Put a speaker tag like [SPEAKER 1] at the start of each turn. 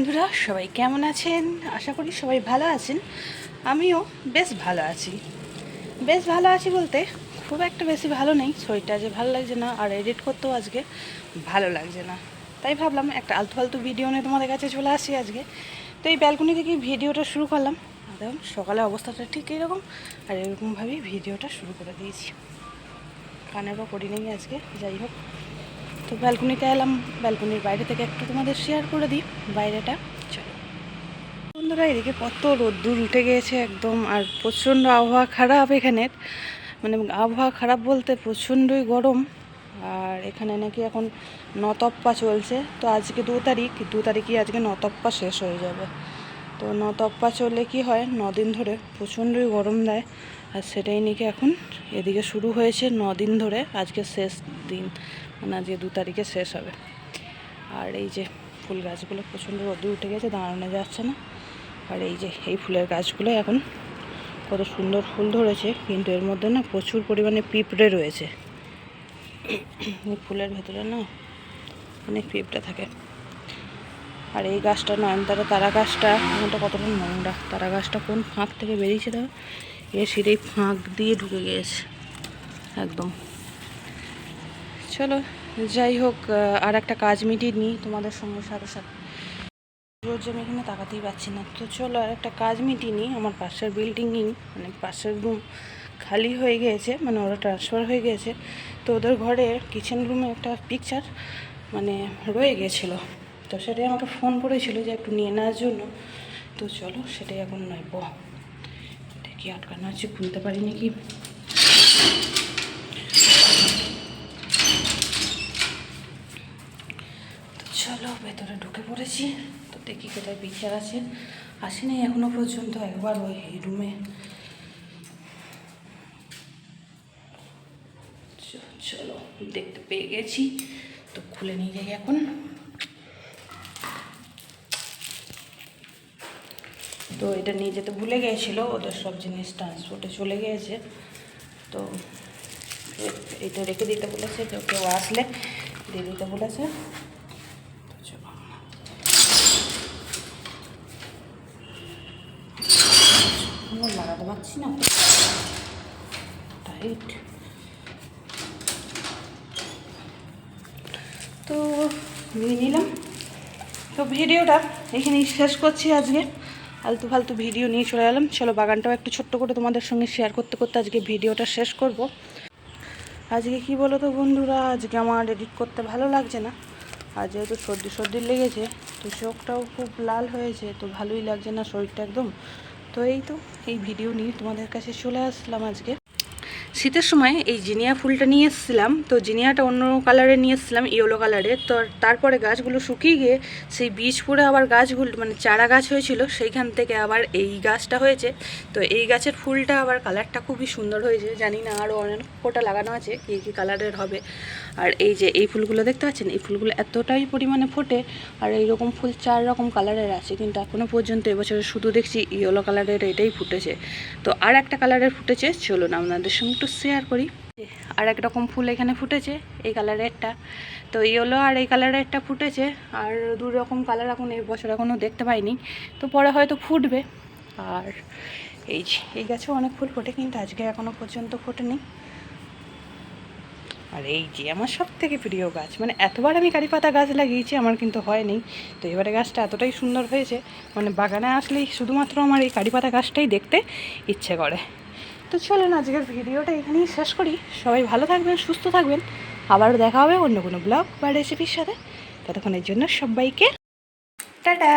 [SPEAKER 1] বন্ধুরা, সবাই কেমন আছেন? আশা করি সবাই ভালো আছেন। আমিও বেশ ভালো আছি। বেশ ভালো আছি বলতে খুব একটা বেশি ভালো নেই। শরীরটা যে ভালো লাগছে না, আর এডিট করতেও আজকে ভালো লাগছে না। তাই ভাবলাম একটা আলতু ফালতু ভিডিও নিয়ে তোমাদের কাছে চলে আসি আজকে। তো এই ব্যালকনি থেকে ভিডিওটা শুরু করলাম। দেখুন সকালে অবস্থাটা ঠিক এরকম আর এরকমভাবেই ভিডিওটা শুরু করে দিয়েছি। কানেরও করি নেই আজকে, যাই হোক। তো ব্যালকনিতে এলাম। ব্যালকনির বাইরে থেকে একটু তোমাদের শেয়ার করে দিই, বাইরেটা। চলো। বন্ধুরা, এদিকে কত রোদ্দুর উঠে গিয়েছে একদম, আর প্রচণ্ড আবহাওয়া খারাপ এখানের। মানে আবহাওয়া খারাপ বলতে প্রচণ্ডই গরম। আর এখানে নাকি এখন নতপ্পা চলছে। তো আজকে দু তারিখ, দু তারিখই আজকে নতপ্পা শেষ হয়ে যাবে। তো নতপ্পা চললে কি হয় দিন ধরে প্রচণ্ডই গরম দেয়। আর সেটাই নাকি এখন এদিকে শুরু হয়েছে দিন ধরে, আজকে শেষ দিন। মানে আজকে দু তারিখে শেষ হবে। আর এই যে ফুল গাছগুলো প্রচণ্ড রোদে উঠে গেছে, দাঁড়ানো যাচ্ছে না। আর এই যে এই ফুলের গাছগুলো এখন কত সুন্দর ফুল ধরেছে, কিন্তু এর মধ্যে না প্রচুর পরিমাণে পিঁপড়ে রয়েছে। ফুলের ভেতরে না অনেক পিঁপড়ে থাকে। আর এই গাছটা নয়নতারা তারা গাছটা ওটা কতটা নোংরা। তারা গাছটা কোন ফাঁক থেকে বেরিয়েছে দেখো? এ সিঁড়ি ফাঁক দিয়ে ঢুকে গিয়েছে। একদম। চলো, যাই হোক আর একটা কাজ মিটিয়ে নিই তোমাদের সঙ্গে সাথে সাথে। রোজ আমি এখানে তাকাতেই পাচ্ছি না। তো চলো, আর একটা কাজ মিটিয়ে নিই। আমার পাশের বিল্ডিংই মানে পাশের রুম খালি হয়ে গিয়েছে মানে ওরা ট্রান্সফার হয়ে গিয়েছে। তো ওদের ঘরে কিচেন রুমে একটা পিকচার মানে রয়ে গিয়েছিল। তো সেটাই আমাকে ফোন করেছিল যে একটু নিয়ে নেওয়ার জন্য। তো চলো, সেটাই এখন নেব। দেখি আটকানো আছে খুলতে পারি নাকি চলো, ভেতরে ঢুকে পড়েছি। তো দেখি কোথায় পিকচার আছে। আসেনি এখনও পর্যন্ত, একবার ওই রুমে চলো, দেখতে পেয়ে গেছি। তো খুলে নিয়ে যাই এখন। তো এটা নিয়ে যেতে ভুলে গিয়েছিল ওদের সব জিনিস ট্রান্সপোর্টে চলে গিয়েছে তো এটা রেখে দিতে বলেছে, কেউ কেউ আসলে, দিয়ে দিতে বলেছে তো চলো লাগাতে পারছি না। তো নিয়ে নিলাম। তো ভিডিওটা এখানেই শেষ করছি আজকে। আলতু ফালতু ভিডিও নিয়ে চলে এলাম। চলো বাগানটাও একটু ছোট্ট করে তোমাদের সঙ্গে শেয়ার করতে করতে আজকে ভিডিওটা শেষ করব। আজকে কি বলো তো বন্ধুরা? আজকে আমার এডিট করতে ভালো লাগছে না। আর যেহেতু সর্দি সর্দি লেগেছে, তো চোখটাও খুব লাল হয়েছে, তো ভালোই লাগছে না শরীরটা একদম। তো এই তো এই ভিডিও নিয়ে তোমাদের কাছে চলে আসলাম আজকে। শীতের সময় এই জিনিয়া ফুলটা নিয়ে এসেছিলাম। তো জিনিয়াটা অন্য কালারে নিয়ে এসেছিলাম, ইয়েলো কালারে তো তারপরে গাছগুলো শুকিয়ে গিয়ে সেই বীজ পড়ে আবার গাছগুলো মানে চারা গাছ হয়েছিল, সেইখান থেকে আবার এই গাছটা হয়েছে। তো এই গাছের ফুলটা আবার কালারটা খুবই সুন্দর হয়েছে। জানি না আরও অনেক কোটা লাগানো আছে, কী কী কালারের হবে। আর এই যে এই ফুলগুলো দেখতে পাচ্ছেন? এই ফুলগুলো এতটাই পরিমাণে ফোটে, আর এইরকম ফুল চার রকম কালারের আছে, কিন্তু এখনও পর্যন্ত এবছরে শুধু দেখছি ইয়েলো কালারের এটাই ফুটেছে। তো আর একটা কালারের ফুটেছে, চলুন আপনাদের সঙ্গে একটু শেয়ার করি। আর এক রকম ফুল এখানে ফুটেছে, এই কালারেরটা তো ইয়েলো আর এই কালারেরটা ফুটেছে, আর দু রকম কালার এখন এই বছর এখনও দেখতে পাইনি। তো পরে হয়তো ফুটবে। আর এই এই গাছেও অনেক ফুল ফোটে, কিন্তু আজকে এখনও পর্যন্ত ফোটেনি। আর এই যে, আমার সব থেকে প্রিয় গাছ মানে এতবার আমি কারি পাতা গাছ লাগিয়েছি, আমার কিন্তু হয়নি। তো এবারে গাছটা এতটাই সুন্দর হয়েছে মানে বাগানে আসলেই শুধুমাত্র আমার এই কারি পাতা গাছটাই দেখতে ইচ্ছে করে। তো চলুন আজকের ভিডিওটা এখানেই শেষ করি। সবাই ভালো থাকবেন, সুস্থ থাকবেন। আবারও দেখা হবে অন্য কোনো ব্লগ বা রেসিপির সাথে। ততক্ষণের জন্য সবাইকে টাটা!